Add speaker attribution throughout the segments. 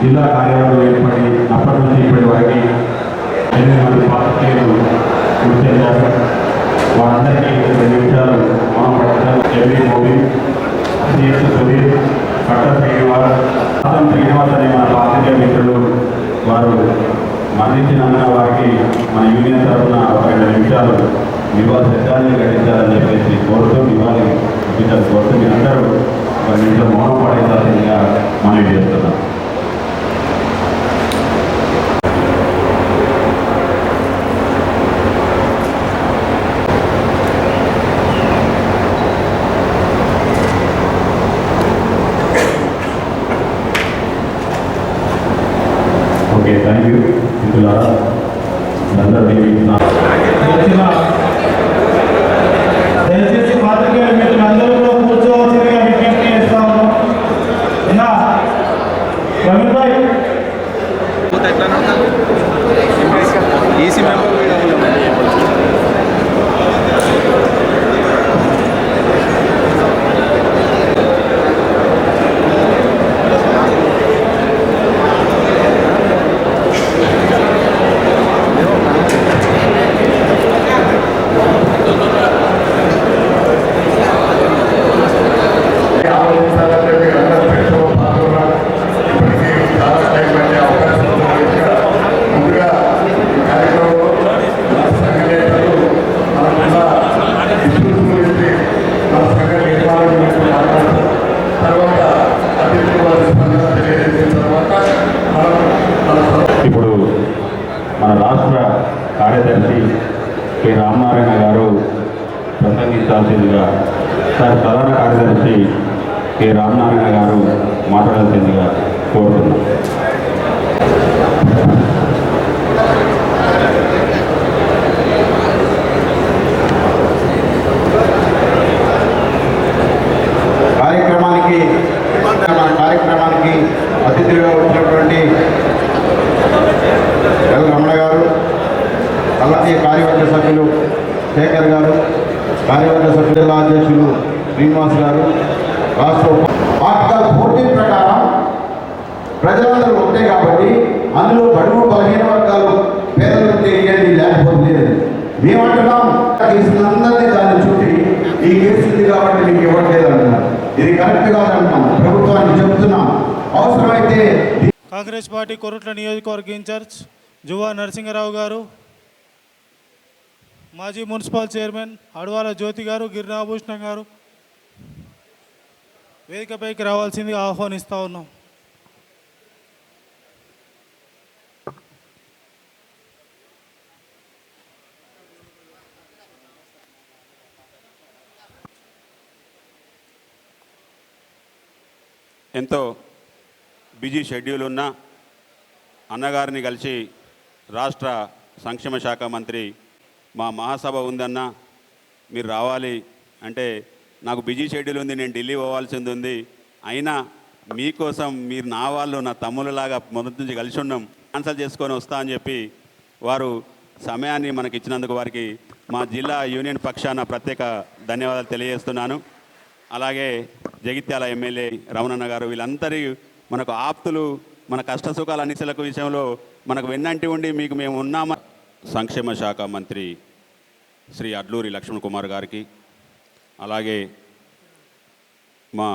Speaker 1: జిల్లా కార్యాలయంలో ఏర్పడి
Speaker 2: అప్పటి నుంచి ఇప్పటి వరకు ఎనిమిది పార్టీలు గుర్తించారు గుర్తు చేశారు. వారందరికీ రెండు నిమిషాలు మనం పట్టారు ఎంవి మోడీ
Speaker 1: సుధీర్ పట్ట శ్రీనివాస్ ఆదం శ్రీనివాస్ అనే మన పార్టీ మిత్రులు వారు మరణించినందున వారికి మన యూనియన్ తరఫున ఒక రెండు నిమిషాలు నివాళ శ్రద్ధాంజలి గడించాలని చెప్పేసి కోరుతూ నివాళి కోరుతూ మీ అందరూ ఒక నిమిషం మౌనం పడేసాల్సిందిగా మనవి చేస్తున్నాం. అందరూ దీనికి నా-
Speaker 3: వచ్చిన దయచేసి పాత్రికేయులు మీరు అందరూ కూడా కూర్చోవలసిందిగా విజ్ఞప్తి చేస్తాము ఇలా రవి భాయ్
Speaker 4: ఈసీ మెంబర్
Speaker 5: ఆలోచించాలంటే మీరందరూ ప్రేక్షకులు పాల్గొన్నారు. ఇప్పటికీ చాలా టైం పట్టే అవకాశం ఉంది. ముందుగా ఈ కార్యక్రమంలో మన సంఘ నేతలు మనకున్న ఇష్యూస్ గురించి మన సంఘ నిర్మాణం గురించి మాట్లాడతారు తర్వాత అతిథులు వారి స్పందన తెలియజేసిన తర్వాత మనం మన
Speaker 1: ఇప్పుడు మన రాష్ట్ర కార్యదర్శి కె రామనారాయణ గారు ప్రసంగించాల్సిందిగా సార్ ప్రధాన కార్యదర్శి కె. రామనారాయణ గారు మాట్లాడాల్సిందిగా కోరుతున్నాం.
Speaker 6: కార్యక్రమానికి మన కార్యక్రమానికి అతిథిగా వచ్చినటువంటి ఎల్. రమణ గారు అలాగే కార్యవర్గ సభ్యులు శేఖర్ గారు కార్యవర్గ సభ్యుల అధ్యక్షులు శ్రీనివాస్ గారు రాష్ట్ర ఆర్టికల్ ఫోర్టీన్ ప్రకారం ప్రజలందరూ ఉంటాయి కాబట్టి అందులో బడుగు బలహీన వర్గాలు పేదలు ఉంటే లేకపోతే మేమంటున్నాం కేసులందరినీ దాన్ని చుట్టి ఈ కేసు ఉంది కాబట్టి మీకు ఇవ్వట్లేదు అంటున్నారు ఇది కరెక్ట్ కాదంటున్నాం ప్రభుత్వానికి చెబుతున్నాం అవసరమైతే
Speaker 3: కాంగ్రెస్ పార్టీ కొరట్ల నియోజకవర్గ ఇన్ఛార్జ్ జువా నరసింహరావు గారు మాజీ మున్సిపల్ చైర్మన్ అడవాల జ్యోతి గారు గిరినాభూషణం గారు వేదికపైకి రావాల్సిందిగా ఆహ్వానిస్తూ ఉన్నాం.
Speaker 2: ఎంతో బిజీ షెడ్యూల్ ఉన్న అన్నగారిని కలిసి రాష్ట్ర సంక్షేమ శాఖ మంత్రి మా మహాసభ ఉందన్న మీరు రావాలి అంటే నాకు బిజీ షెడ్యూల్ ఉంది నేను ఢిల్లీ పోవాల్సింది ఉంది. అయినా మీకోసం మీరు నా వాళ్ళు నా తమ్ములలాగా మొదటి నుంచి కలిసి ఉన్నాం. క్యాన్సల్ చేసుకొని వస్తా అని చెప్పి వారు సమయాన్ని మనకి ఇచ్చినందుకు వారికి మా జిల్లా యూనియన్ పక్షాన ప్రత్యేక ధన్యవాదాలు తెలియజేస్తున్నాను. అలాగే జగిత్యాల ఎమ్మెల్యే రమణన్న గారు వీళ్ళందరి మనకు ఆప్తులు మన కష్ట సుఖాల అనిసలకు విషయంలో మనకు వెన్నంటి ఉండి మీకు మేము ఉన్నామా? సంక్షేమ శాఖ మంత్రి శ్రీ అడ్లూరి లక్ష్మణ్ కుమార్ గారికి అలాగే మా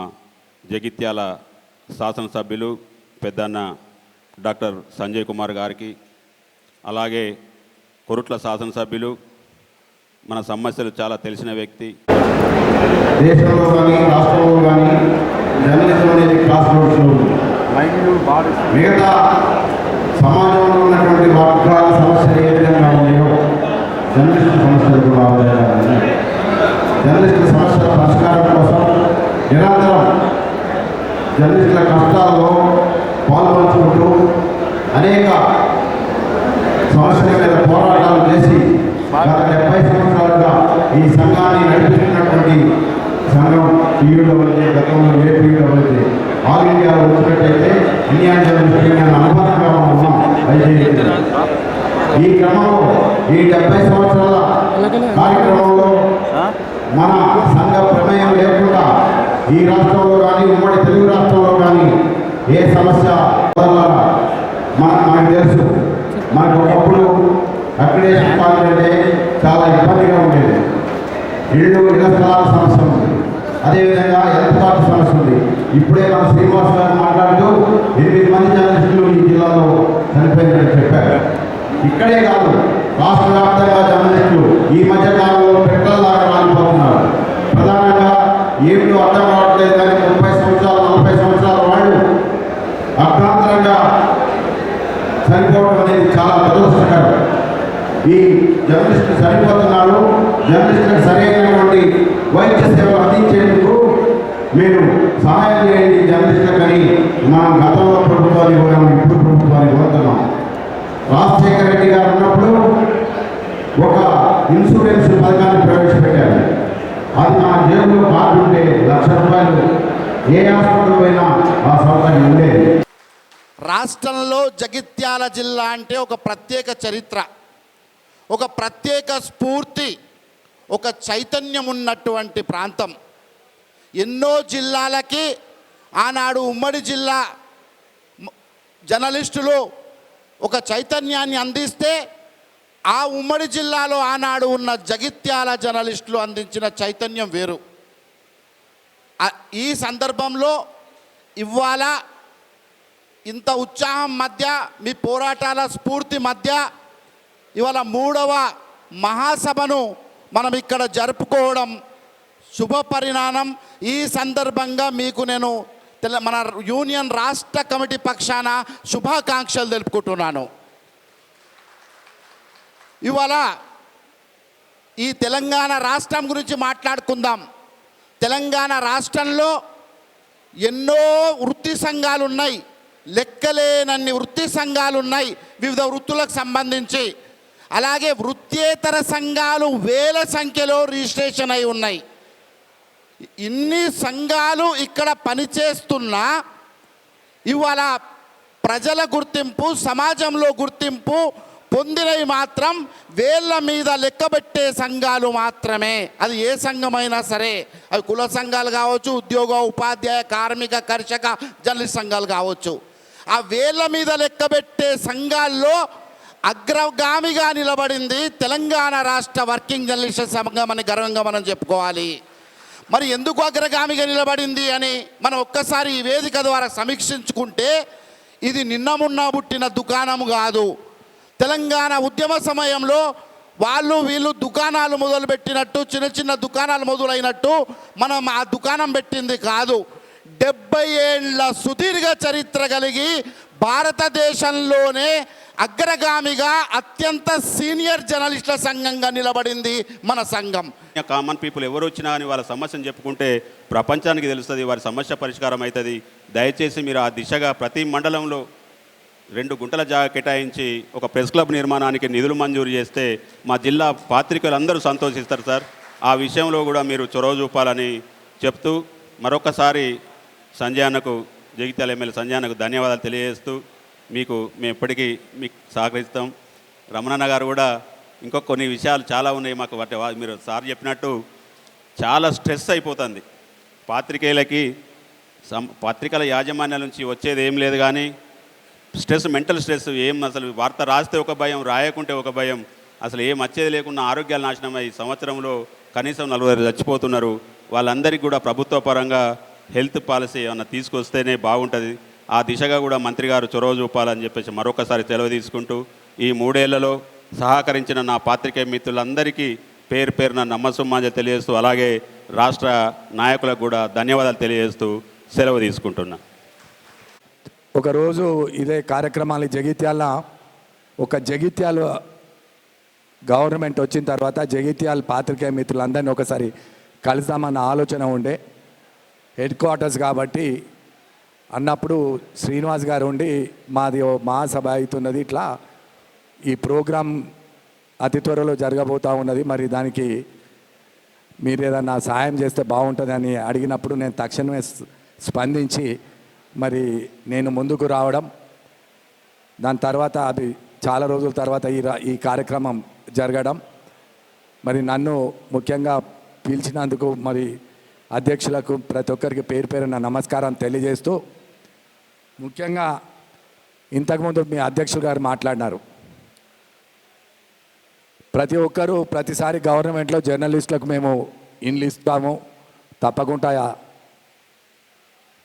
Speaker 2: జగిత్యాల శాసనసభ్యులు పెద్దన్న డాక్టర్ సంజయ్ కుమార్ గారికి అలాగే కొరుట్ల శాసనసభ్యులు మన సమస్యలు చాలా తెలిసిన వ్యక్తి.
Speaker 6: దేశంలో కానీ రాష్ట్రంలో కానీ జర్నలిజం అనేది క్లాస్ మిగతా సమాజంలో ఉన్నటువంటి వర్గాల సమస్యలు ఏ విధంగా ఉన్నాయో జర్నలిస్టు సమస్యలు కూడా జర్నలిస్టుల సమస్యల పరిష్కారం కోసం నిరంతరం జర్నలిస్టుల కష్టాల్లో పాల్పంచుకుంటూ అనేక సమస్యల మీద పోరాటాలు చేసి గత డెబ్బై సంవత్సరాలుగా ఈ సంఘాన్ని నడిపిస్తున్నటువంటి సంఘం టీయూడబ్ల్యూజే గతంలో ఏ ఏపీడబ్ల్యూజే ఆల్ ఇండియా వచ్చినట్టయితే ఇండియన్ జర్నలిస్ట్ అనుబంధంగా ఉన్నాం. దయచేసి ఈ క్రమంలో ఈ డెబ్బై సంవత్సరాల కార్యక్రమంలో మన సంఘ ప్రమేయం లేకుండా ఈ రాష్ట్రంలో కానీ ఉమ్మడి తెలుగు రాష్ట్రంలో కానీ ఏ సమస్య వల్ల మన మనకు తెలుసు మనకు ఒకప్పుడు అక్రిడేషన్ కావాలంటే చాలా ఇబ్బందిగా ఉండేది ఇళ్ళు ఇళ్ళ స్థలాల సమస్య ఉంది అదేవిధంగా హెల్త్ కార్డు సమస్య ఉంది ఇప్పుడే మన శ్రీనివాస్ గారు మాట్లాడుతూ ఎనిమిది మంది జర్నలిస్టులు ఈ జిల్లాలో చనిపోయిందని చెప్పారు. ఇక్కడే కాదు రాష్ట్ర వ్యాప్తంగా జర్నలిస్టులు ఈ మధ్య కాలంలో పెట్టలాగా రాలిపోతున్నారు ప్రధానంగా ఏమిటో అర్థం కావట్లేదు కానీ ముప్పై సంవత్సరాలు నలభై సంవత్సరాల వాళ్ళు అభ్యంతరంగా చనిపోవడం అనేది చాలా దురదృష్టకరం. ఈ జర్నలిస్టులు చనిపోతున్నారు జర్నలిస్టులకు సరైనటువంటి వైద్య సేవలు అందించేందుకు మీరు సహాయం చేయండి జర్నలిస్టులకని మనం గతంలో ప్రభుత్వాన్ని కోరాము ఇప్పుడు ప్రభుత్వాన్ని కోరుతున్నాం. రాజశేఖర రెడ్డి గారు ఉన్నప్పుడు ఒక ఇన్సూరెన్స్ పథకాన్ని ప్రవేశపెట్టారు. అది నా జేబులో కార్డు ఉంటే లక్ష రూపాయలు ఏ హాస్పిటల్ పోయినా ఆ సౌకర్యం ఉండేది.
Speaker 4: రాష్ట్రంలో జగిత్యాల జిల్లా అంటే ఒక ప్రత్యేక చరిత్ర ఒక ప్రత్యేక స్ఫూర్తి ఒక చైతన్యం ఉన్నటువంటి ప్రాంతం. ఎన్నో జిల్లాలకి ఆనాడు ఉమ్మడి జిల్లా జర్నలిస్టులు ఒక చైతన్యాన్ని అందిస్తే ఆ ఉమ్మడి జిల్లాలో ఆనాడు ఉన్న జగిత్యాల జర్నలిస్టులు అందించిన చైతన్యం వేరు. ఈ సందర్భంలో ఇవాళ ఇంత ఉత్సాహం మధ్య మీ పోరాటాల స్ఫూర్తి మధ్య ఇవాళ మూడవ మహాసభను మనం ఇక్కడ జరుపుకోవడం శుభ పరిణామం ఈ సందర్భంగా మీకు నేను తెల మన యూనియన్ రాష్ట్ర కమిటీ పక్షాన శుభాకాంక్షలు తెలుపుకుంటున్నాను. ఇవాళ ఈ తెలంగాణ రాష్ట్రం గురించి మాట్లాడుకుందాం. తెలంగాణ రాష్ట్రంలో ఎన్నో వృత్తి సంఘాలు ఉన్నాయి లెక్కలేనన్ని వృత్తి సంఘాలు ఉన్నాయి వివిధ వృత్తులకు సంబంధించి. అలాగే వృత్తేతర సంఘాలు వేల సంఖ్యలో రిజిస్ట్రేషన్ అయి ఉన్నాయి. ఇన్ని సంఘాలు ఇక్కడ పనిచేస్తున్నా ఇవాళ ప్రజల గుర్తింపు సమాజంలో గుర్తింపు పొందినవి మాత్రం వేళ్ళ మీద లెక్కబెట్టే సంఘాలు మాత్రమే. అది ఏ సంఘమైనా సరే. అవి కుల సంఘాలు కావచ్చు ఉద్యోగ ఉపాధ్యాయ కార్మిక కర్షక జర్నలిస్ట్ సంఘాలు కావచ్చు. ఆ వేళ్ళ మీద లెక్కబెట్టే సంఘాల్లో అగ్రగామిగా నిలబడింది తెలంగాణ రాష్ట్ర వర్కింగ్ జర్నలిస్ట్ సంఘం అని గర్వంగా మనం చెప్పుకోవాలి. మరి ఎందుకు అగ్రగామిగా నిలబడింది అని మనం ఒక్కసారి ఈ వేదిక ద్వారా సమీక్షించుకుంటే ఇది నిన్నమున్న పుట్టిన దుకాణం కాదు. తెలంగాణ ఉద్యమ సమయంలో వాళ్ళు వీళ్ళు దుకాణాలు మొదలుపెట్టినట్టు చిన్న చిన్న దుకాణాలు మొదలైనట్టు మనం ఆ దుకాణం పెట్టింది కాదు. డెబ్బై ఏళ్ళ సుదీర్ఘ చరిత్ర కలిగి భారతదేశంలోనే అగ్రగామిగా అత్యంత సీనియర్ జర్నలిస్టుల సంఘంగా నిలబడింది మన సంఘం.
Speaker 2: కామన్ పీపుల్ ఎవరు వచ్చినా అని వాళ్ళ సమస్యను చెప్పుకుంటే ప్రపంచానికి తెలుస్తుంది వారి సమస్య పరిష్కారం అవుతుంది దయచేసి మీరు ఆ దిశగా ప్రతి మండలంలో రెండు గుంటల జాగా కేటాయించి ఒక ప్రెస్ క్లబ్ నిర్మాణానికి నిధులు మంజూరు చేస్తే మా జిల్లా పాత్రికలు అందరూ సంతోషిస్తారు సార్. ఆ విషయంలో కూడా మీరు చొరవ చూపాలని చెప్తూ మరొకసారి సంజయ్ అన్నకు జగిత్యాల ఎమ్మెల్యే సంజయ్ అన్నకు ధన్యవాదాలు తెలియజేస్తూ మీకు మేము ఎప్పటికీ మీకు సహకరిస్తాం. రమణన్న గారు కూడా ఇంకో కొన్ని విషయాలు చాలా ఉన్నాయి మాకు వాటి మీరు సార్ చెప్పినట్టు చాలా స్ట్రెస్ అయిపోతుంది. పాత్రికేయులకి సం పత్రికల యాజమాన్యాల నుంచి వచ్చేది ఏం లేదు కానీ స్ట్రెస్ మెంటల్ స్ట్రెస్ ఏం అసలు వార్త రాస్తే ఒక భయం రాయకుంటే ఒక భయం అసలు ఏం వచ్చేది లేకుండా ఆరోగ్యాలు నాశనం అయ్యి సంవత్సరంలో కనీసం నలుగురు చచ్చిపోతున్నారు. వాళ్ళందరికీ కూడా ప్రభుత్వ పరంగా హెల్త్ పాలసీ ఏమన్నా తీసుకొస్తేనే బాగుంటుంది. ఆ దిశగా కూడా మంత్రి గారు చొరవ చూపాలని చెప్పేసి మరొకసారి సెలవు తీసుకుంటూ ఈ మూడేళ్ళలో సహకరించిన నా పాత్రికేయ మిత్రులందరికీ పేరు పేరున నమ్మసుమ్మాజ తెలియజేస్తూ అలాగే రాష్ట్ర నాయకులకు కూడా ధన్యవాదాలు తెలియజేస్తూ సెలవు తీసుకుంటున్నా.
Speaker 7: ఒకరోజు ఇదే కార్యక్రమాలు జగిత్యాల ఒక జగిత్యాల గవర్నమెంట్ వచ్చిన తర్వాత జగిత్యాల పాత్రికేయ మిత్రులందరినీ ఒకసారి కలుద్దామన్న ఆలోచన ఉండే. హెడ్ క్వార్టర్స్ కాబట్టి అన్నప్పుడు శ్రీనివాస్ గారు ఉండి మాది ఓ మహాసభ అవుతున్నది ఇట్లా ఈ ప్రోగ్రాం అతి త్వరలో జరగబోతూ ఉన్నది. మరి దానికి మీరు ఏదన్నా సహాయం చేస్తే బాగుంటుందని అడిగినప్పుడు నేను తక్షణమే స్పందించి మరి నేను ముందుకు రావడం. దాని తర్వాత అది చాలా రోజుల తర్వాత ఈ ఈ కార్యక్రమం జరగడం. మరి నన్ను ముఖ్యంగా పిలిచినందుకు మరి అధ్యక్షులకు ప్రతి ఒక్కరికి పేరు పేరున నమస్కారం తెలియజేస్తూ ముఖ్యంగా ఇంతకుముందు మీ అధ్యక్షుడు గారు మాట్లాడినారు. ప్రతి ఒక్కరూ ప్రతిసారి గవర్నమెంట్లో జర్నలిస్టులకు మేము ఇన్లు ఇస్తాము. తప్పకుండా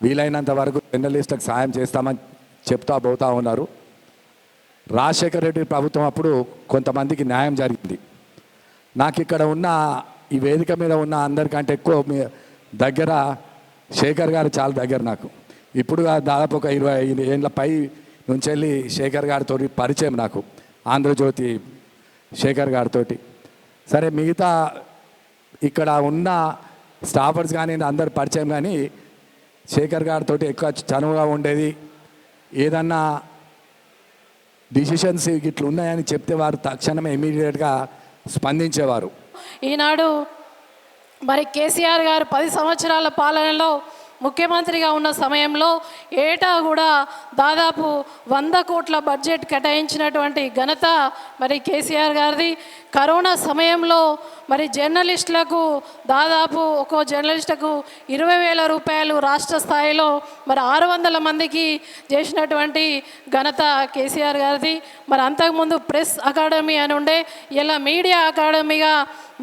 Speaker 7: వీలైనంత వరకు జర్నలిస్టులకు సాయం చేస్తామని చెప్తా పోతా ఉన్నారు. రాజశేఖర రెడ్డి ప్రభుత్వం అప్పుడు కొంతమందికి న్యాయం జరిగింది. నాకు ఇక్కడ ఉన్న ఈ వేదిక మీద ఉన్న అందరికంటే ఎక్కువ మీ దగ్గర శేఖర్ గారు చాలా దగ్గర నాకు. ఇప్పుడు దాదాపు ఒక ఇరవై ఐదు ఏళ్ళ పై నుంచి వెళ్ళి శేఖర్ గారితో పరిచయం నాకు ఆంధ్రజ్యోతి శేఖర్ గారితో సరే మిగతా ఇక్కడ ఉన్న స్టాఫర్స్ కానీ అందరు పరిచయం కానీ శేఖర్ గారితో ఎక్కువ చనువుగా ఉండేది. ఏదన్నా డిసిషన్స్ ఇట్లా ఉన్నాయని చెప్తే వారు తక్షణమే ఇమీడియట్గా స్పందించేవారు.
Speaker 8: ఈనాడు మరి కేసీఆర్ గారు పది సంవత్సరాల పాలనలో ముఖ్యమంత్రిగా ఉన్న సమయంలో ఏటా కూడా దాదాపు వంద కోట్ల బడ్జెట్ కేటాయించినటువంటి ఘనత మరి కేసీఆర్ గారిది. కరోనా సమయంలో మరి జర్నలిస్టులకు దాదాపు ఒక్కో జర్నలిస్టుకు ఇరవై వేల రూపాయలు రాష్ట్ర స్థాయిలో మరి ఆరు వందల మందికి చేసినటువంటి ఘనత కేసీఆర్ గారిది. మరి అంతకుముందు ప్రెస్ అకాడమీ అని ఉండే ఇలా మీడియా అకాడమీగా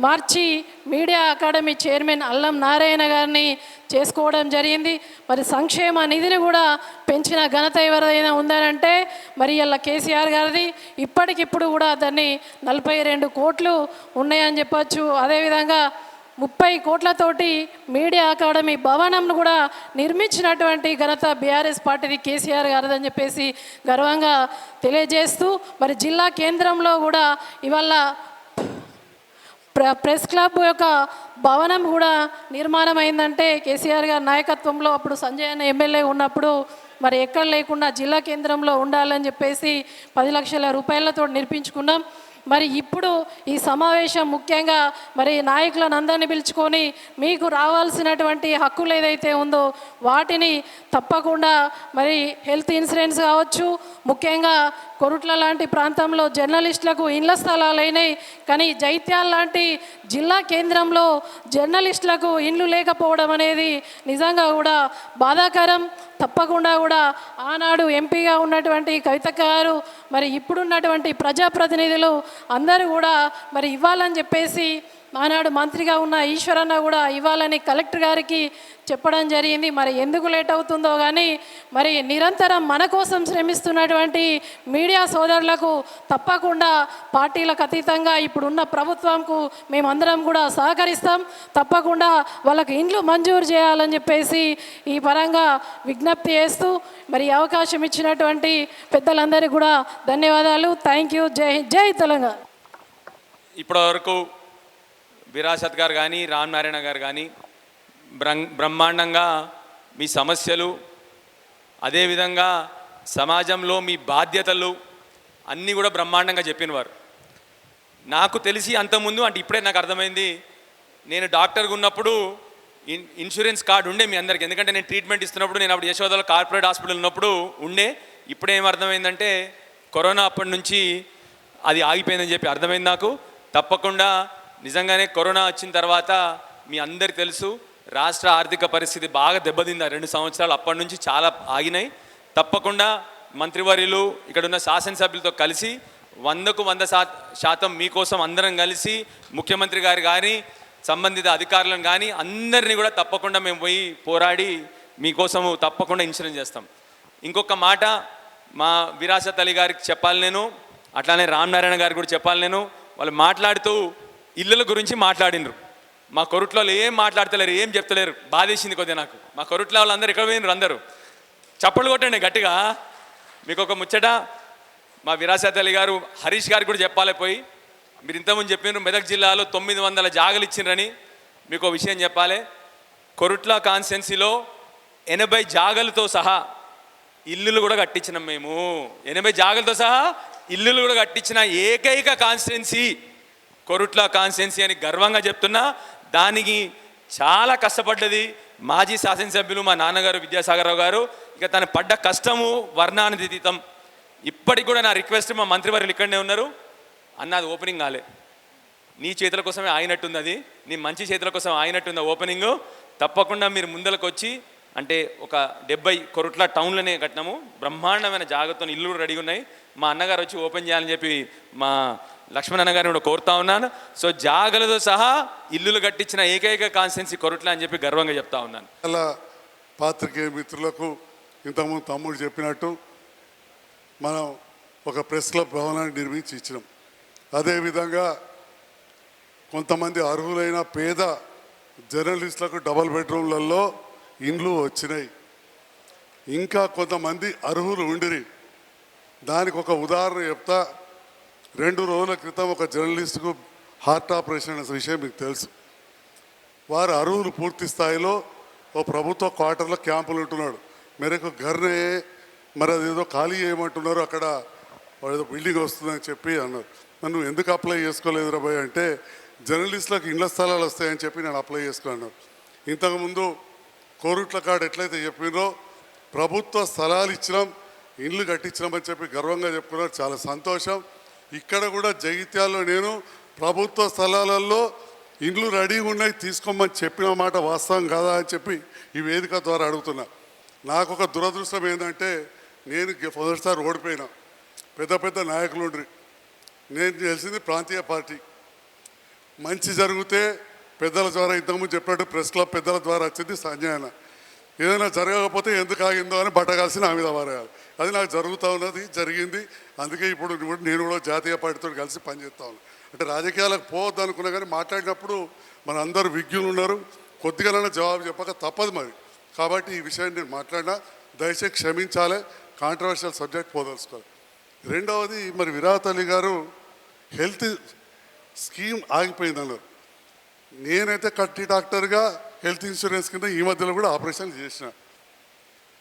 Speaker 8: మార్చి media academy chairman Allam Narayana గారిని చేసుకోవడం జరిగింది. మరి సంక్షేమ నిధిని కూడా పెంచిన ఘనత ఎవరైనా ఉందనంటే మరి ఇలా కేసీఆర్ గారిది. ఇప్పటికిప్పుడు కూడా దాన్ని నలభై రెండు కోట్లు ఉన్నాయని చెప్పచ్చు. అదేవిధంగా ముప్పై కోట్లతోటి మీడియా అకాడమీ భవనంను కూడా నిర్మించినటువంటి ఘనత బీఆర్ఎస్ పార్టీది కేసీఆర్ గారిదని చెప్పేసి గర్వంగా తెలియజేస్తూ మరి జిల్లా కేంద్రంలో కూడా ఇవాళ ప్ర ప్రెస్ క్లబ్ యొక్క భవనం కూడా నిర్మాణం అయిందంటే కేసీఆర్ గారి నాయకత్వంలో అప్పుడు సంజయ్ అన్న ఎమ్మెల్యే ఉన్నప్పుడు మరి ఎక్కడ లేకుండా జిల్లా కేంద్రంలో ఉండాలని చెప్పేసి పది లక్షల రూపాయలతో నిర్మించుకున్నాం. మరి ఇప్పుడు ఈ సమావేశం ముఖ్యంగా మరి నాయకులను అందరినీ పిలుచుకొని మీకు రావాల్సినటువంటి హక్కులు ఏదైతే ఉందో వాటిని తప్పకుండా మరి హెల్త్ ఇన్సూరెన్స్ కావచ్చు ముఖ్యంగా కొరుట్ల లాంటి ప్రాంతంలో జర్నలిస్టులకు ఇండ్ల స్థలాలు అయినాయి. కానీ జైత్యాల లాంటి జిల్లా కేంద్రంలో జర్నలిస్టులకు ఇండ్లు లేకపోవడం అనేది నిజంగా కూడా బాధాకరం. తప్పకుండా కూడా ఆనాడు ఎంపీగా ఉన్నటువంటి కవిత గారు మరి ఇప్పుడున్నటువంటి ప్రజాప్రతినిధులు అందరూ కూడా మరి ఇవ్వాలని చెప్పేసి ఆనాడు మంత్రిగా ఉన్న ఈశ్వరన్న కూడా ఇవ్వాలని కలెక్టర్ గారికి చెప్పడం జరిగింది. మరి ఎందుకు లేట్ అవుతుందో కానీ మరి నిరంతరం మన కోసం శ్రమిస్తున్నటువంటి మీడియా సోదరులకు తప్పకుండా పార్టీలకు అతీతంగా ఇప్పుడున్న ప్రభుత్వంకు మేమందరం కూడా సహకరిస్తాం. తప్పకుండా వాళ్ళకి ఇండ్లు మంజూరు చేయాలని చెప్పేసి ఈ పరంగా విజ్ఞప్తి చేస్తూ మరి అవకాశం ఇచ్చినటువంటి పెద్దలందరికీ కూడా ధన్యవాదాలు. Thank you. జై జై తెలంగాణ.
Speaker 9: ఇప్పటివరకు విరాసత్ గారు కానీ రామ్ నారాయణ గారు కానీ బ్రహ్మాండంగా మీ సమస్యలు అదేవిధంగా సమాజంలో మీ బాధ్యతలు అన్నీ కూడా బ్రహ్మాండంగా చెప్పినవారు. నాకు తెలిసి అంతకుముందు అంటే ఇప్పుడే నాకు అర్థమైంది నేను డాక్టర్గా ఉన్నప్పుడు ఇన్ ఇన్సూరెన్స్ కార్డు ఉండే మీ అందరికి. ఎందుకంటే నేను ట్రీట్మెంట్ ఇస్తున్నప్పుడు నేను అప్పుడు యశోదలో కార్పొరేట్ హాస్పిటల్ ఉన్నప్పుడు ఉండే. ఇప్పుడేం అర్థమైందంటే కరోనా అప్పటి నుంచి అది ఆగిపోయిందని చెప్పి అర్థమైంది నాకు. తప్పకుండా నిజంగానే కరోనా వచ్చిన తర్వాత మీ అందరికి తెలుసు రాష్ట్ర ఆర్థిక పరిస్థితి బాగా దెబ్బతింది ఆ రెండు సంవత్సరాలు. అప్పటి నుంచి చాలా ఆగినాయి. తప్పకుండా మంత్రివర్యులు ఇక్కడ ఉన్న శాసనసభ్యులతో కలిసి వందకు వంద శా శాతం మీకోసం అందరం కలిసి ముఖ్యమంత్రి గారు కానీ సంబంధిత అధికారులను కానీ అందరినీ కూడా తప్పకుండా మేము పోయి పోరాడి మీకోసము తప్పకుండా ఇన్సూరెన్స్ చేస్తాం. ఇంకొక మాట మా విరాసత్ అలీ గారికి చెప్పాలి నేను. అట్లానే రామ్ నారాయణ గారికి కూడా చెప్పాలి నేను. వాళ్ళు మాట్లాడుతూ ఇళ్ళల గురించి మాట్లాడినరు. మా కొరుట్లో ఏం మాట్లాడతలేరు ఏం చెప్తలేరు. బాధేసింది కొద్దిగా నాకు. మా కొరుట్లో వాళ్ళందరూ ఎక్కడ పోయినారు అందరూ. చప్పట్లు కొట్టండి గట్టిగా. మీకు ఒక ముచ్చట మా విరాసత్ అలీ గారు హరీష్ గారికి కూడా చెప్పాలి పోయి. మీరు ఇంతకుముందు చెప్పినారు మెదక్ జిల్లాలో తొమ్మిది వందల జాగలు ఇచ్చిండ్రని మీకు ఒక విషయం చెప్పాలి. కొరుట్ల కాన్స్టెన్సీలో ఎనభై జాగలతో సహా ఇల్లులు కూడా కట్టించినాం మేము. ఎనభై జాగలతో సహా ఇల్లులు కూడా కట్టించిన ఏకైక కాన్స్టిట్యున్సీ కొరుట్ల కాన్స్టిట్యున్సీ అని గర్వంగా చెప్తున్నా దానికి చాలా కష్టపడ్డది మాజీ శాసనసభ్యులు మా నాన్నగారు విద్యాసాగరరావు గారు. ఇక తను పడ్డ కష్టము వర్ణానితీతం ఇప్పటికి కూడా నా రిక్వెస్ట్ మా మంత్రివర్యులు ఇక్కడనే ఉన్నారు. అన్నది ఓపెనింగ్ కాలే. నీ చేతుల కోసమే ఆగినట్టుంది అది. నీ మంచి చేతుల కోసం ఆగినట్టుంది ఓపెనింగ్. తప్పకుండా మీరు ముందలకు వచ్చి అంటే ఒక డెబ్బై కొరుట్ల టౌన్లోనే కట్టినాము. బ్రహ్మాండమైన జాగ్రత్తలు ఇల్లు కూడా రెడీ ఉన్నాయి. మా అన్నగారు వచ్చి ఓపెన్ చేయాలని చెప్పి మా లక్ష్మణ్ అన్నగారిని కూడా కోరుతా ఉన్నాను. సో జాగలతో సహా ఇల్లులు కట్టించిన ఏకైక కాన్స్టెన్సీ కొరట్ల అని చెప్పి గర్వంగా చెప్తా ఉన్నాను.
Speaker 10: అలా పాత్రికేయ మిత్రులకు ఇంతకుముందు తమ్ముడు చెప్పినట్టు మనం ఒక ప్రెస్ క్లబ్ భవనాన్ని నిర్మించి ఇచ్చినాం. అదేవిధంగా కొంతమంది అర్హులైన పేద జర్నలిస్టులకు డబల్ బెడ్రూమ్లలో ఇండ్లు వచ్చినాయి. ఇంకా కొంతమంది అర్హులు ఉండిరి. దానికి ఒక ఉదాహరణ చెప్తా. రెండు రోజుల క్రితం ఒక జర్నలిస్టుకు హార్ట్ ఆపరేషన్ అనే విషయం మీకు తెలుసు. వారు అర్హులు పూర్తి స్థాయిలో ఓ ప్రభుత్వ క్వార్టర్లో క్యాంపులు ఉంటున్నాడు. మేరకు గర్నే మరి అదేదో ఖాళీ చేయమంటున్నారు. అక్కడ ఏదో బిల్డింగ్ వస్తుందని చెప్పి అన్నారు. నన్ను ఎందుకు అప్లై చేసుకోలేదు రాబాయ్ అంటే జర్నలిస్టులకు ఇండ్ల స్థలాలు వస్తాయని చెప్పి నేను అప్లై చేసుకున్నాను ఇంతకుముందు కోరుట్ల కాడ ఎట్లయితే చెప్పినో ప్రభుత్వ స్థలాలు ఇచ్చినాం ఇండ్లు కట్టించినామని చెప్పి గర్వంగా చెప్పుకున్నారు. చాలా సంతోషం. ఇక్కడ కూడా జగిత్యాల్లో నేను ప్రభుత్వ స్థలాలలో ఇండ్లు రెడీగా ఉన్నాయి తీసుకోమని చెప్పిన మాట వాస్తవం కాదా అని చెప్పి ఈ వేదిక ద్వారా అడుగుతున్నా. నాకు ఒక దురదృష్టం ఏంటంటే నేను గె- మొదటిసారి ఓడిపోయినా. పెద్ద పెద్ద నాయకులు ఉండ్రి. నేను తెలిసింది ప్రాంతీయ పార్టీ. మంచి జరిగితే పెద్దల ద్వారా ఇంతకుముందు చెప్పినట్టు ప్రెస్ క్లబ్ పెద్దల ద్వారా వచ్చింది సంజయన ఏదైనా జరగకపోతే ఎందుకు ఆగిందో అని బట్ట కలిసి నా మీద వారేయాలి. అది నాకు జరుగుతూ ఉన్నది జరిగింది. అందుకే ఇప్పుడు నేను కూడా జాతీయ పార్టీతో కలిసి పనిచేస్తా ఉన్నాను అంటే రాజకీయాలకు పోవద్దు అనుకున్నా కానీ మాట్లాడినప్పుడు మన అందరూ విజ్ఞులు ఉన్నారు. కొద్దిగానైనా జవాబు చెప్పక తప్పదు మరి. కాబట్టి ఈ విషయాన్ని నేను మాట్లాడినా దయచేసి క్షమించాలి. కాంట్రవర్షియల్ సబ్జెక్ట్ పోదలుచుకోవాలి. రెండవది మరి విరాట్ అలీ గారు హెల్త్ స్కీమ్ ఆగిపోయింది అన్నారు నేనైతే కట్టి డాక్టర్గా హెల్త్ ఇన్సూరెన్స్ కింద ఈ మధ్యలో కూడా ఆపరేషన్ చేసిన.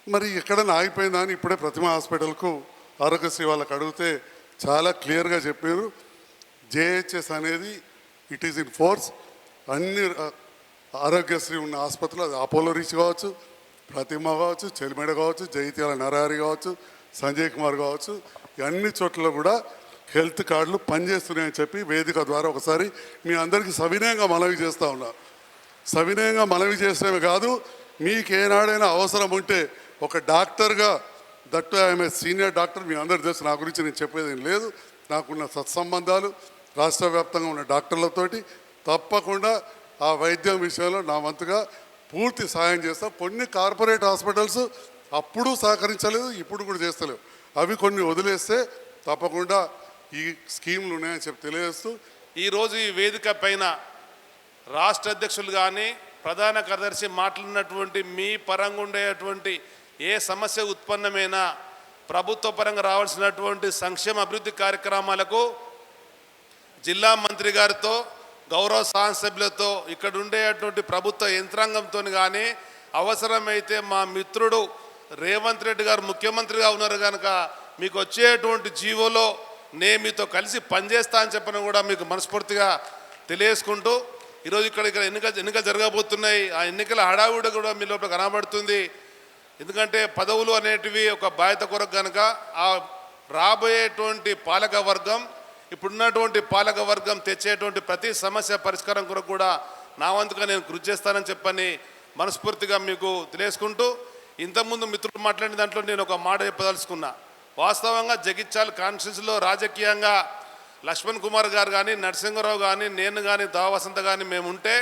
Speaker 10: మరి ఎక్కడైనా ఆగిపోయిందా అని ఇప్పుడే ప్రతిమ హాస్పిటల్కు ఆరోగ్యశ్రీ వాళ్ళకి అడిగితే చాలా క్లియర్గా చెప్పారు. జేహెచ్ఎస్ అనేది ఇట్ ఈస్ ఇన్ ఫోర్స్. అన్ని ఆరోగ్యశ్రీ ఉన్న ఆసుపత్రులు అది అపోలో రీచ్ కావచ్చు ప్రతిమ కావచ్చు చెలిమేడ కావచ్చు జైత్యాల నరహరి కావచ్చు సంజయ్ కుమార్ కావచ్చు అన్ని చోట్ల కూడా హెల్త్ కార్డులు పనిచేస్తున్నాయని చెప్పి వేదిక ద్వారా ఒకసారి మీ అందరికీ సవినయంగా మనవి చేస్తూ ఉన్నా. సవినయంగా మనవి చేసేవి కాదు మీకు ఏనాడైనా అవసరం ఉంటే ఒక డాక్టర్గా దట్టు ఆమె సీనియర్ డాక్టర్ మీ అందరు తెలుసు నా గురించి నేను చెప్పేది లేదు. నాకున్న సత్సంబంధాలు రాష్ట్ర వ్యాప్తంగా ఉన్న డాక్టర్లతోటి తప్పకుండా ఆ వైద్యం విషయంలో నా వంతుగా పూర్తి సాయం చేస్తాం. కొన్ని కార్పొరేట్ హాస్పిటల్స్ అప్పుడు సహకరించలేదు ఇప్పుడు కూడా చేస్తలేవు. అవి కొన్ని వదిలేస్తే తప్పకుండా ఈ స్కీమ్లు ఉన్నాయని చెప్పి తెలియజేస్తూ
Speaker 11: ఈరోజు ఈ వేదిక పైన రాష్ట్ర అధ్యక్షులు కానీ ప్రధాన కార్యదర్శి మాట్లాడినటువంటి మీ పరంగా ఉండేటువంటి ఏ సమస్య ఉత్పన్నమైనా ప్రభుత్వ పరంగా రావాల్సినటువంటి సంక్షేమ అభివృద్ధి కార్యక్రమాలకు జిల్లా మంత్రి గారితో గౌరవ శాసనసభ్యులతో ఇక్కడ ఉండేటువంటి ప్రభుత్వ యంత్రాంగంతో కానీ అవసరమైతే మా మిత్రుడు రేవంత్ రెడ్డి గారు ముఖ్యమంత్రిగా ఉన్నారు కనుక మీకు వచ్చేటువంటి జీవోలో నేను మీతో కలిసి పనిచేస్తా అని చెప్పిన కూడా మీకు మనస్ఫూర్తిగా తెలియజేసుకుంటూ ఈరోజు ఇక్కడ ఇక్కడ ఎన్నిక ఎన్నికలు జరగబోతున్నాయి. ఆ ఎన్నికల హడావుడి కూడా మీ లోపల కనబడుతుంది. ఎందుకంటే పదవులు అనేటివి ఒక బాధ్యత కొరకు కనుక ఆ రాబోయేటువంటి పాలక వర్గం ఇప్పుడున్నటువంటి పాలక వర్గం తెచ్చేటువంటి ప్రతి సమస్య పరిష్కారం కొరకు కూడా నా వంతుగా నేను కృషి చేస్తానని చెప్పని మనస్ఫూర్తిగా మీకు తెలియజేసుకుంటూ ఇంతకుముందు మిత్రులు మాట్లాడిన దాంట్లో నేను ఒక మాట చెప్పదలుచుకున్నా. వాస్తవంగా జగిత్యాల కాన్స్టిట్యూన్సీలో రాజకీయంగా లక్ష్మణ్ కుమార్ గారు కానీ నరసింహరావు కానీ నేను కానీ దావసంత కానీ మేముంటే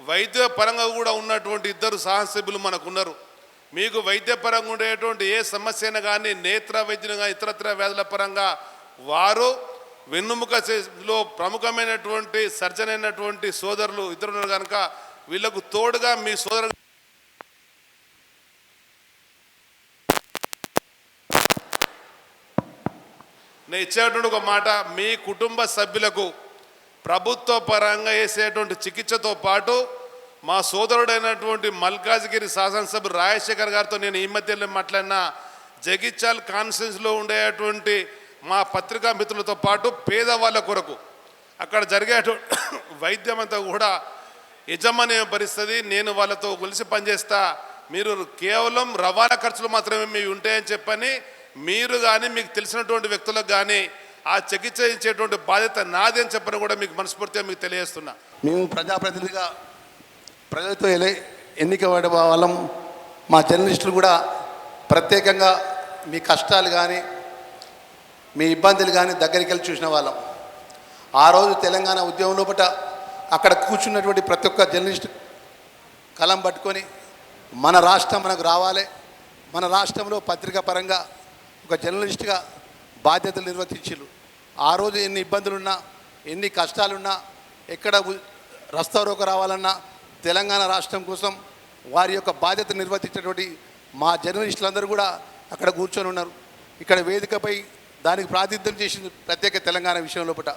Speaker 11: వైద్యపరంగా వైద్య పరంగా కూడా ఉన్నటువంటి ఇద్దరు సాహసభ్యులు మనకున్నారు. మీకు వైద్యపరంగా ఉండేటువంటి ఏ సమస్య అయినా కానీ నేత్ర వైద్యులుగా ఇతరత్ర వ్యాధుల పరంగా వారు వెన్నుముక ప్రముఖమైనటువంటి సర్జన్ అయినటువంటి సోదరులు ఇద్దరు కనుక వీళ్ళకు తోడుగా మీ సోదరు నేను ఇచ్చేటువంటి ఒక మాట మీ కుటుంబ సభ్యులకు ప్రభుత్వ పరంగా వేసేటువంటి చికిత్సతో పాటు మా సోదరుడైనటువంటి మల్కాజ్గిరి శాసనసభ రాజశేఖర్ గారితో నేను ఈ మధ్యలో మాట్లాడిన జగిత్యాల్ కాన్ఫరెన్స్లో ఉండేటువంటి మా పత్రికా మిత్రులతో పాటు పేదవాళ్ళ కొరకు అక్కడ జరిగేటువంటి వైద్యం అంతా కూడా యజమాని భరిస్తుంది నేను వాళ్ళతో కలిసి పనిచేస్తా మీరు కేవలం రవాణా ఖర్చులు మాత్రమే మీ ఉంటాయని చెప్పని మీరు కానీ మీకు తెలిసినటువంటి వ్యక్తులకు కానీ ఆ చికిత్స ఇచ్చేటువంటి బాధ్యత నాది అని చెప్పని కూడా మీకు మనస్ఫూర్తిగా మీకు తెలియజేస్తున్నా.
Speaker 12: మేము ప్రజాప్రతినిధిగా ప్రజలతో ఎలే ఎన్నికబడే వాళ్ళం. మా జర్నలిస్టులు కూడా ప్రత్యేకంగా మీ కష్టాలు కానీ మీ ఇబ్బందులు కానీ దగ్గరికి వెళ్ళి చూసిన వాళ్ళం. ఆ రోజు తెలంగాణ ఉద్యమం లోపట అక్కడ కూర్చున్నటువంటి ప్రతి ఒక్క జర్నలిస్ట్ కలం పట్టుకొని మన రాష్ట్రం మనకు రావాలి. మన రాష్ట్రంలో పత్రికా పరంగా ఒక జర్నలిస్ట్గా బాధ్యతలు నిర్వర్తించారు ఆ రోజు ఎన్ని ఇబ్బందులున్నా ఎన్ని కష్టాలున్నా ఎక్కడ ఉ- రస్తారోక రావాలన్నా తెలంగాణ రాష్ట్రం కోసం వారి యొక్క బాధ్యత నిర్వర్తించినటువంటి మా జర్నలిస్టులందరూ కూడా అక్కడ కూర్చొని ఉన్నారు. ఇక్కడ వేదికపై దానికి ప్రాతిధ్యం చేసింది ప్రత్యేక తెలంగాణ విషయం లోపల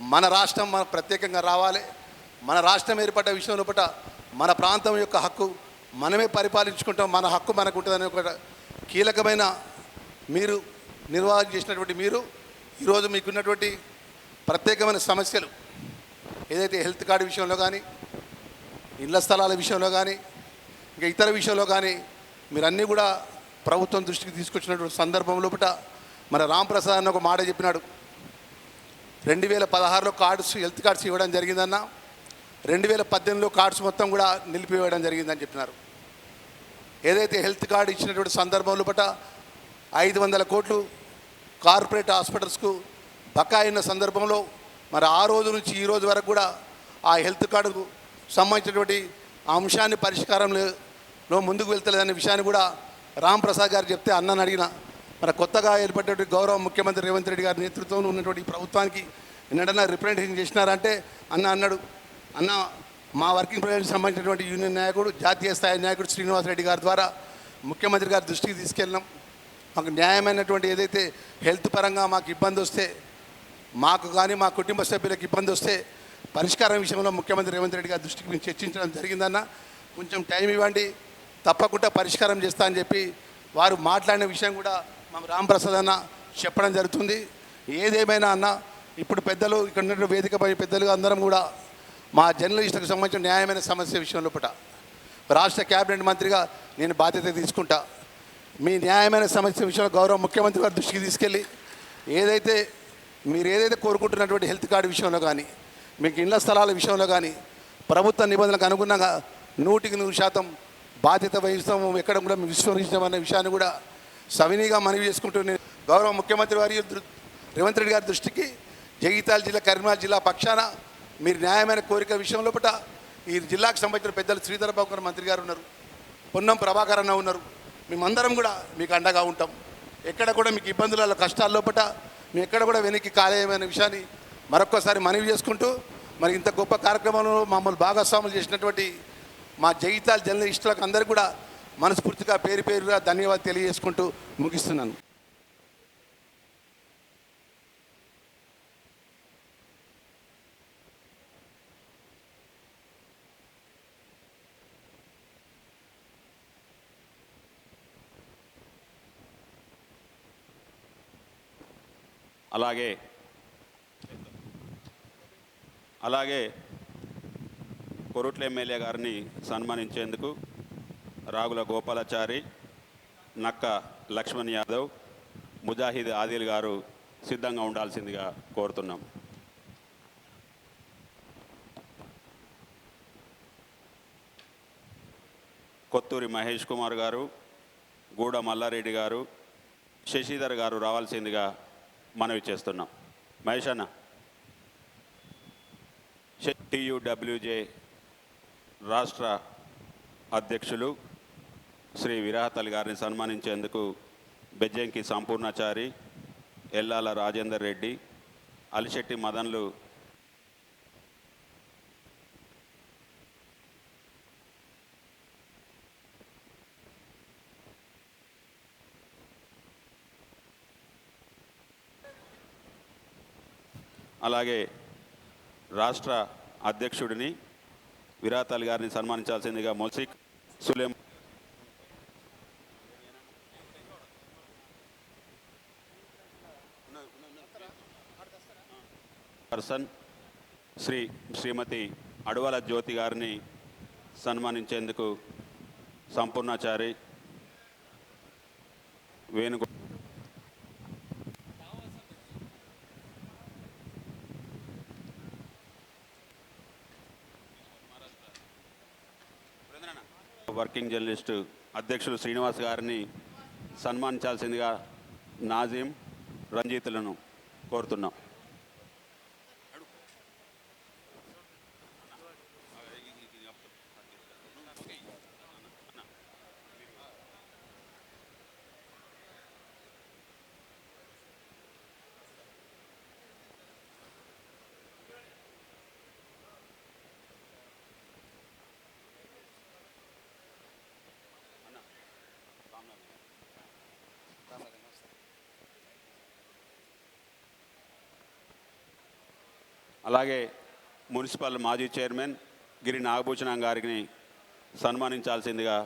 Speaker 12: మన రాష్ట్రం మన ప్రత్యేకంగా రావాలి. మన రాష్ట్రం ఏర్పడ్డ విషయం లోపల మన ప్రాంతం యొక్క హక్కు మనమే పరిపాలించుకుంటాం. మన హక్కు మనకు ఉంటుందనే ఒక కీలకమైన మీరు నిర్వాహం చేసినటువంటి మీరు ఈరోజు మీకున్నటువంటి ప్రత్యేకమైన సమస్యలు ఏదైతే హెల్త్ కార్డు విషయంలో కానీ ఇళ్ళ స్థలాల విషయంలో కానీ ఇంకా ఇతర విషయంలో కానీ మీరు అన్నీ కూడా ప్రభుత్వం దృష్టికి తీసుకొచ్చినటువంటి సందర్భం లోపల మన రాంప్రసాద్ అన్న ఒక మాట చెప్పినాడు. రెండు వేల పదహారులో కార్డ్స్ హెల్త్ కార్డ్స్ ఇవ్వడం జరిగిందన్న రెండు వేల పద్దెనిమిదిలో కార్డ్స్ మొత్తం కూడా నిలిపివేయడం జరిగిందని చెప్పినారు. ఏదైతే హెల్త్ కార్డు ఇచ్చినటువంటి సందర్భం లోపల ఐదు వందల కోట్లు కార్పొరేట్ హాస్పిటల్స్కు బకాయి ఉన్న సందర్భంలో మరి ఆ రోజు నుంచి ఈ రోజు వరకు కూడా ఆ హెల్త్ కార్డుకు సంబంధించినటువంటి ఆ అంశాన్ని పరిష్కారంలో ముందుకు వెళ్తలేదనే విషయాన్ని కూడా రామ్ ప్రసాద్ గారు చెప్తే అన్నని అడిగిన. మన కొత్తగా ఏర్పడినటువంటి గౌరవ ముఖ్యమంత్రి రేవంత్ రెడ్డి గారి నేతృత్వంలో ఉన్నటువంటి ప్రభుత్వానికి ఎన్నడన్నా రిప్రజెంటేషన్ చేసినారంటే అన్న అన్నాడు. అన్న మా వర్కింగ్ ప్రెసిడెంట్ సంబంధించినటువంటి యూనియన్ నాయకుడు జాతీయ స్థాయి నాయకుడు శ్రీనివాస్ రెడ్డి గారి ద్వారా ముఖ్యమంత్రి గారి దృష్టికి తీసుకెళ్ళినాం. మాకు న్యాయమైనటువంటి ఏదైతే హెల్త్ పరంగా మాకు ఇబ్బంది వస్తే మాకు కానీ మా కుటుంబ సభ్యులకు ఇబ్బంది వస్తే పరిష్కారం విషయంలో ముఖ్యమంత్రి రేవంత్ రెడ్డి గారి దృష్టికి మేము చర్చించడం జరిగిందన్న. కొంచెం టైం ఇవ్వండి. తప్పకుండా పరిష్కారం చేస్తా అని చెప్పి వారు మాట్లాడిన విషయం కూడా మా రాంప్రసాద్ అన్న చెప్పడం జరుగుతుంది. ఏదేమైనా అన్న ఇప్పుడు పెద్దలు ఇక్కడ ఉన్న వేదికపై పెద్దలు అందరం కూడా మా జర్నలిస్టులకు సంబంధించిన న్యాయమైన సమస్య విషయంలో పట రాష్ట్ర క్యాబినెట్ మంత్రిగా నేను బాధ్యత తీసుకుంటా. మీ న్యాయమైన సమస్య విషయంలో గౌరవ ముఖ్యమంత్రి గారి దృష్టికి తీసుకెళ్ళి ఏదైతే మీరు ఏదైతే కోరుకుంటున్నటువంటి హెల్త్ కార్డు విషయంలో కానీ మీకు ఇళ్ళ స్థలాల విషయంలో కానీ ప్రభుత్వ నిబంధనలకు అనుగుణంగా నూటికి నూరు శాతం బాధ్యత వహిస్తాము ఎక్కడ కూడా మేము విస్మరించామనే విషయాన్ని కూడా సవినీగా మనవి చేసుకుంటూ గౌరవ ముఖ్యమంత్రి వారి దృ- రేవంత్ రెడ్డి గారి దృష్టికి జగిత్యాల జిల్లా కరీంనగర్ జిల్లా పక్షాన మీరు న్యాయమైన కోరిక విషయంలో పట ఈ జిల్లాకు సంబంధించిన పెద్దలు శ్రీధర బాబు మంత్రి గారు ఉన్నారు పొన్నం ప్రభాకర్ అన్న ఉన్నారు. మేమందరం కూడా మీకు అండగా ఉంటాం. ఎక్కడ కూడా మీకు ఇబ్బందుల కష్టాల లోపట మీ ఎక్కడ కూడా వెనక్కి కాలేయమైన విషయాన్ని మరొక్కసారి మనవి చేసుకుంటూ మరి ఇంత గొప్ప కార్యక్రమంలో మమ్మల్ని భాగస్వాములు చేసినటువంటి మా జగితాల జర్నలిస్టులకు అందరికీ కూడా మనస్ఫూర్తిగా పేరు పేరుగా ధన్యవాదాలు తెలియజేసుకుంటూ ముగిస్తున్నాను.
Speaker 2: అలాగే అలాగే కొరుట్ల ఎమ్మెల్యే గారిని సన్మానించేందుకు రాగుల గోపాలాచారి నక్క లక్ష్మణ్ యాదవ్ ముజాహిద్ ఆదిల్ గారు సిద్ధంగా ఉండాల్సిందిగా కోరుతున్నాం. కొత్తూరి మహేష్ కుమార్ గారు గూడ మల్లారెడ్డి గారు శశిధర్ గారు రావాల్సిందిగా మనవి చేస్తున్నాం. మహేష్ అన్న. టియుడబ్ల్యూజే రాష్ట్ర అధ్యక్షులు శ్రీ విరాహతల్ గారిని సన్మానించేందుకు బెజ్జంకి సంపూర్ణాచారి ఎల్లాల రాజేందర్ రెడ్డి అలిశెట్టి మదన్లు అలాగే రాష్ట్ర అధ్యక్షుడిని విరాతల్ గారిని సన్మానించాల్సిందిగా మొసిక్ సులేం పర్సన్ శ్రీ శ్రీమతి అడవల జ్యోతి గారిని సన్మానించేందుకు సంపూర్ణాచారి వేణుగో వర్కింగ్ జర్నలిస్ట్ అధ్యక్షులు శ్రీనివాస్ గారిని సన్మానించాల్సిందిగా నాజీం రంజిత్లను కోరుతున్నాం. అలాగే మున్సిపల్ మాజీ చైర్మన్ గిరి నాగభూషణం గారిని సన్మానించాల్సిందిగా